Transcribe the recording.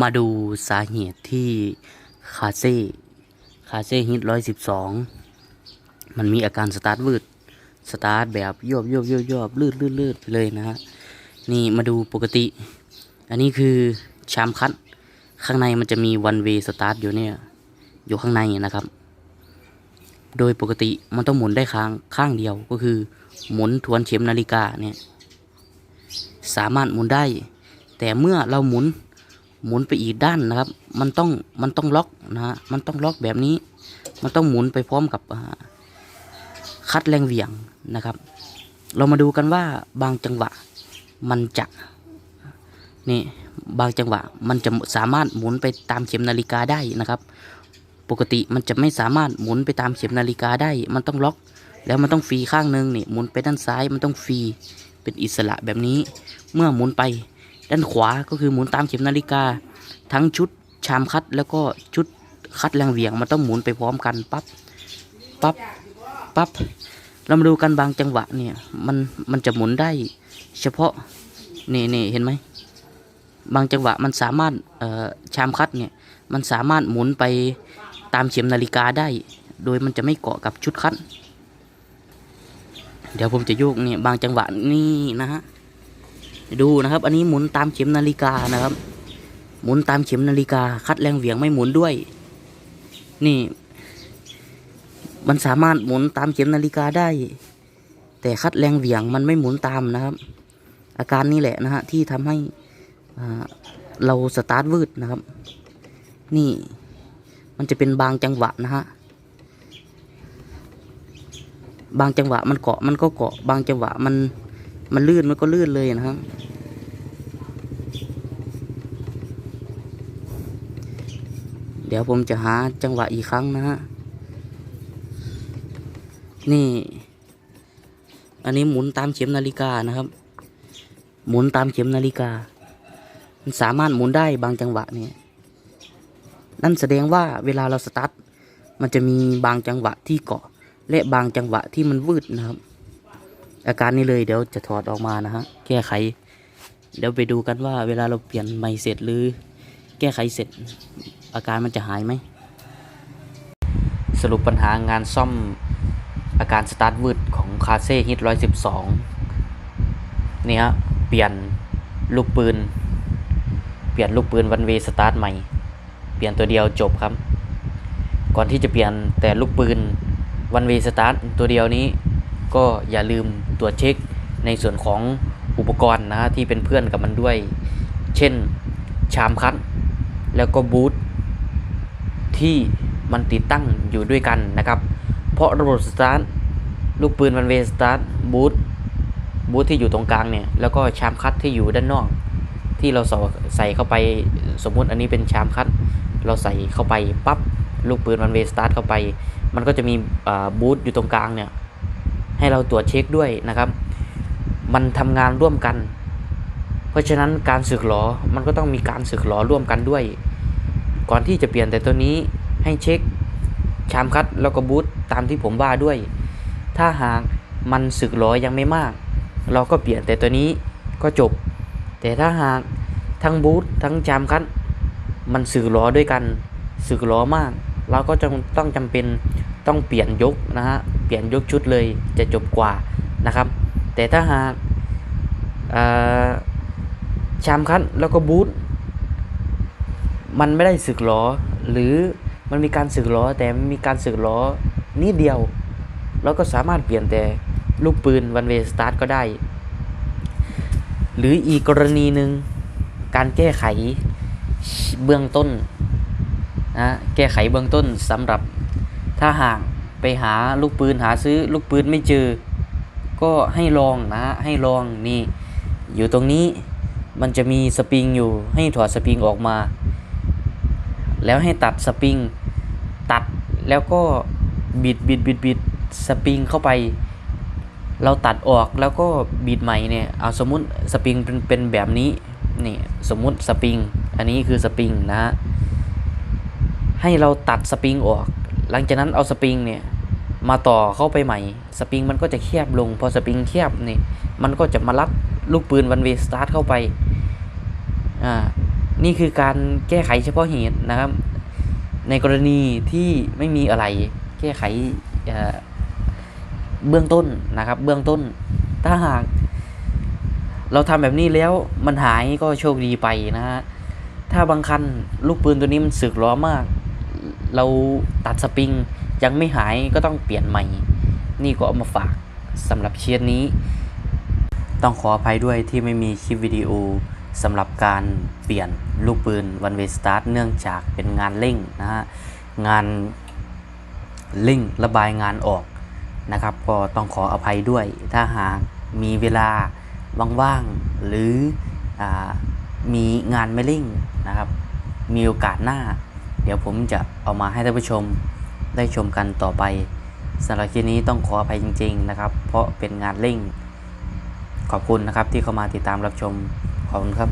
มาดูสาเหตุที่คาเซ่คาเซ่ฮิตร้อยสิบสองมันมีอาการสตาร์ทวืดสตาร์ทแบบยอบยอบยอบยอบลืดลืดลืดไปเลยนะฮะนี่มาดูปกติ อันนี้คือชามคัดข้างในมันจะมีวันเวสตาร์ทอยู่เนี่ย อยู่ข้างในนะครับ โดยปกติมันต้องหมุนได้ข้างข้างเดียวก็คือ หมุนทวนเข็มนาฬิกาเนี่ย สามารถหมุนได้ แต่เมื่อเราหมุน หมุนไปอีกด้านนะครับ มันต้องมันต้องล็อกนะฮะมันต้องล็อกแบบนี้ มันต้องหมุนไปพร้อมกับคัดแรงเหวี่ยงนะครับ เรามาดูกันว่าบางจังหวะมันจะนี่บางจังหวะมันจะสามารถหมุนไปตามเข็มนาฬิกาได้นะครับ ปกติมันจะไม่สามารถหมุนไปตามเข็มนาฬิกาได้ มันต้องล็อก แล้วมันต้องฟรีข้างหนึงนี่หมุนไปด้านซ้ายมันต้องฟรีเป็นอิสระแบบนี้ เมื่อหมุนไป ด้านขวาก็คือหมุนตามเข็มนาฬิกา ทั้งชุดชามคัดแล้วก็ชุดคัดแรงเหวี่ยงมันต้องหมุนไปพร้อมกันปั๊บปั๊บปั๊บเรามาดูกันบางจังหวะเนี่ยมันมันจะหมุนได้เฉพาะนี่นี่เห็นไหมบางจังหวะมันสามารถเอ่อชามคัดเนี่ยมันสามารถหมุนไปตามเข็มนาฬิกาได้ โดยมันจะไม่เกาะกับชุดคัดเดี๋ยวผมจะโยกเนี่ยบางจังหวะนี่นะฮะ ดูนะครับ อันนี้หมุนตามเข็มนาฬิกานะครับ หมุนตามเข็มนาฬิกา คัดแรงเหวี่ยงไม่หมุนด้วย นี่ มันสามารถหมุนตามเข็มนาฬิกาได้ แต่คัดแรงเหวี่ยงมันไม่หมุนตามนะครับ อาการนี้แหละนะฮะที่ทำให้เราสตาร์ทวืดนะครับ นี่ มันจะเป็นบางจังหวะนะฮะบางจังหวะมันเกาะมันก็เกาะ บางจังหวะมัน มันลื่นมันก็ลื่นเลยนะครับ เดี๋ยวผมจะหาจังหวะอีกครั้งนะฮะ นี่ อันนี้หมุนตามเข็มนาฬิกานะครับ หมุนตามเข็มนาฬิกา มันสามารถหมุนได้บางจังหวะนี่นั่นแสดงว่าเวลาเราสตาร์ทมันจะมีบางจังหวะที่เกาะ และบางจังหวะที่มันวืดนะครับ อาการนี้เลยเดี๋ยวจะถอดออกมานะฮะแก้ไข เดี๋ยวไปดูกันว่าเวลาเราเปลี่ยนไม่เสร็จหรือ แก้ไขเสร็จ อาการมันจะหายไหมสรุปปัญหางานซ่อมอาการสตาร์ทวืดของคาเซ่ฮิตร้อยสิบสองนี่ฮะเปลี่ยนลูกปืน เปลี่ยนลูกปืนวันเวสตาร์ทใหม่ เปลี่ยนตัวเดียวจบครับ ก่อนที่จะเปลี่ยนแต่ลูกปืนวันเวสตาร์ทตัวเดียวนี้ ก็อย่าลืมตรวจเช็คในส่วนของอุปกรณ์นะฮะที่เป็นเพื่อนกับมันด้วย เช่นชามคัดแล้วก็บูทที่มันติดตั้งอยู่ด้วยกันนะครับ เพราะระบบสตาร์ทลูกปืนวันเวสตาร์ทบูทบูทที่อยู่ตรงกลางเนี่ยแล้วก็ชามคัดที่อยู่ด้านนอก ที่เราใส่เข้าไปสมมุติอันนี้เป็นชามคัดเราใส่เข้าไปปั๊บลูกปืนวันเวสตาร์ทเข้าไป มันก็จะมีบูทอยู่ตรงกลางเนี่ย ให้เราตรวจเช็คด้วยนะครับ มันทำงานร่วมกัน เพราะฉะนั้นการสึกหรอมันก็ต้องมีการสึกหรอร่วมกันด้วย ก่อนที่จะเปลี่ยนแต่ตัวนี้ให้เช็คชามคัดแล้วก็บูทตามที่ผมว่าด้วย ถ้าหากมันสึกหรอยังไม่มาก เราก็เปลี่ยนแต่ตัวนี้ก็จบ แต่ถ้าหากทั้งบูททั้งชามคัดมันสึกหรอด้วยกันสึกหรอมาก เราก็จะต้องจำเป็นต้องเปลี่ยนยกนะฮะ เปลี่ยนยกชุดเลยจะจบกว่านะครับ แต่ถ้าหากชามคัดแล้วก็บูทมันไม่ได้สึกหรอหรือมันมีการสึกหรอแต่มีการสึกหรอนิดเดียวเราก็สามารถเปลี่ยนแต่ลูกปืนวันเวสตาร์ทก็ได้ หรืออีกกรณีหนึ่งการแก้ไขเบื้องต้นนะแก้ไขเบื้องต้นสำหรับถ้าหาก ไปหาลูกปืนหาซื้อลูกปืนไม่เจอ ก็ให้ลองนะให้ลองนี่ อยู่ตรงนี้มันจะมีสปริงอยู่ ให้ถอดสปริงออกมา แล้วให้ตัดสปริงตัดแล้วก็บิดบิดบิดบิดสปริงเข้าไป เราตัดออกแล้วก็บิดใหม่เนี่ยเอาสมมุติสปริงเป็นเป็นแบบนี้นี่สมมุติสปริงอันนี้คือสปริงนะให้เราตัดสปริงออก หลังจากนั้นเอาสปริงเนี่ย มาต่อเข้าไปใหม่ สปริงมันก็จะแคบลง พอสปริงแคบนี่ มันก็จะมารัดลูกปืนวันเวสตาร์ทเข้าไป อ่า นี่คือการแก้ไขเฉพาะเหตุนะครับ ในกรณีที่ไม่มีอะไร แก้ไขเบื้องต้นนะครับ เบื้องต้น ถ้าหาก เราทำแบบนี้แล้วมันหายก็โชคดีไปนะฮะ ถ้าบางคันลูกปืนตัวนี้มันสึกล้อมาก เราตัดสปริง ยังไม่หายก็ต้องเปลี่ยนใหม่ นี่ก็เอามาฝากสำหรับเชียร์นี้ ต้องขออภัยด้วยที่ไม่มีคลิปวิดีโอสำหรับการเปลี่ยนลูกปืน One Way Start เนื่องจากเป็นงานเร่งนะฮะงานเร่งระบายงานออกนะครับ ก็ต้องขออภัยด้วย ถ้าหากมีเวลาว่างๆหรืออมีงานไม่เร่งนะครับ มีโอกาสหน้า เดี๋ยวผมจะเอามาให้ท่านผู้ชม ได้ชมกันต่อไปสำหรับคลิปนี้ต้องขออภัยจริง ๆ นะครับ เพราะเป็นงานเร่ง ขอบคุณนะครับที่เข้ามาติดตามรับชมขอบคุณครับ